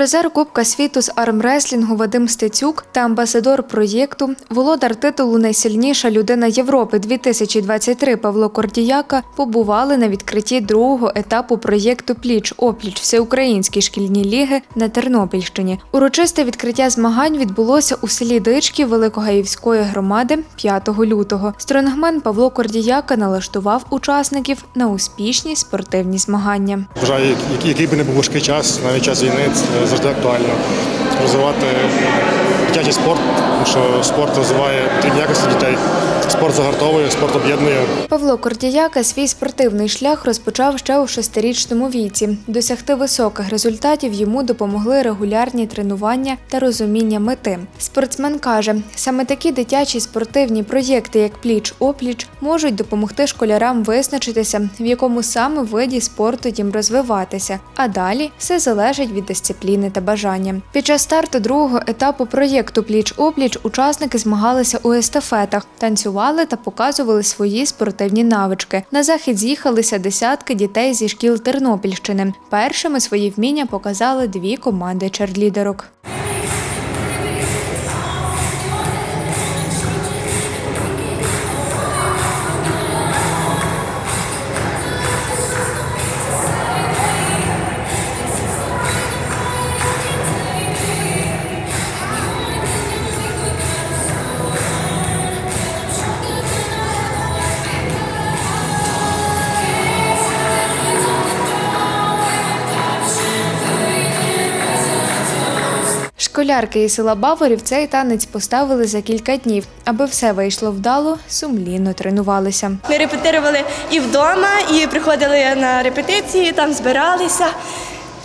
Призер Кубка світу з армреслінгу Вадим Стецюк та амбасадор проєкту, володар титулу Найсильніша людина Європи 2023 Павло Кордіяка побували на відкритті другого етапу проєкту Пліч опліч Всеукраїнській шкільні ліги на Тернопільщині. Урочисте відкриття змагань відбулося у селі Дички Великогаївської громади 5 лютого. Стронгмен Павло Кордіяка налаштував учасників на успішні спортивні змагання. Вважаю, який, би не був важкий час, навіть час війни, завжди актуально. Розвивати дитячий спорт, тому що спорт розвиває потрібні якості дітей. Спорт загартовує, спорт об'єднує. Павло Кордіяка свій спортивний шлях розпочав ще у шестирічному віці. Досягти високих результатів йому допомогли регулярні тренування та розуміння мети. Спортсмен каже, саме такі дитячі спортивні проєкти, як пліч-опліч, можуть допомогти школярам визначитися, в якому саме виді спорту їм розвиватися. А далі все залежить від дисципліни та бажання. Під час старту другого етапу проєкту Пліч-опліч учасники змагалися у естафетах, танцювали та показували свої спортивні навички. На захід з'їхалися десятки дітей зі шкіл Тернопільщини. Першими свої вміння показали дві команди черлідерок. Школярки із села Баворів цей танець поставили за кілька днів. Аби все вийшло вдало, сумлінно тренувалися. Ми репетирували і вдома, і приходили на репетиції, там збиралися.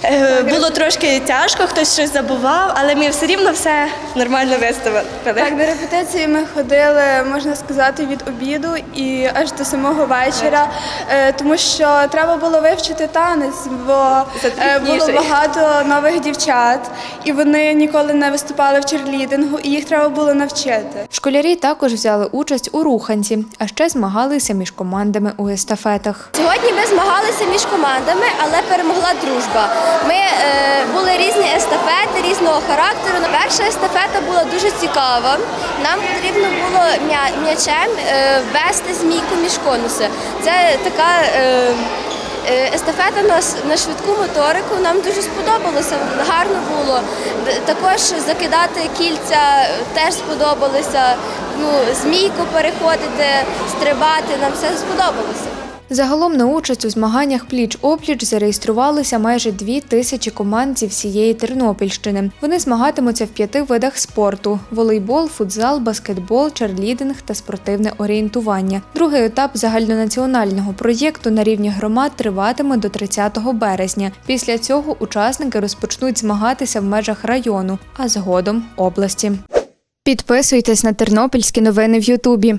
Е, Було трошки тяжко, хтось щось забував, але ми все рівно все нормально виставили. Так, на репетиції ми ходили, можна сказати, від обіду і аж до самого вечора, е, тому що треба було вивчити танець, бо е, було багато нових дівчат, і вони ніколи не виступали в черлідингу, і їх треба було навчити. Школярі також взяли участь у руханці, а ще змагалися між командами у естафетах. Сьогодні ми змагалися між командами, але перемогла дружба. Ми е, були різні естафети різного характеру. Перша естафета була дуже цікава. Нам потрібно було м'ячем е, ввести змійку між конуси. Це така. Е, Естафета на, на швидку моторику нам дуже сподобалося, гарно було. Також закидати кільця е, теж сподобалося. Ну, змійку переходити, стрибати, нам все сподобалося. Загалом на участь у змаганнях пліч-опліч зареєструвалися майже дві тисячі команд зі всієї Тернопільщини. Вони змагатимуться в п'яти видах спорту: волейбол, футзал, баскетбол, черлідинг та спортивне орієнтування. Другий етап загальнонаціонального проєкту на рівні громад триватиме до 30 березня. Після цього учасники розпочнуть змагатися в межах району, а згодом області. Підписуйтесь на тернопільські новини в Ютубі.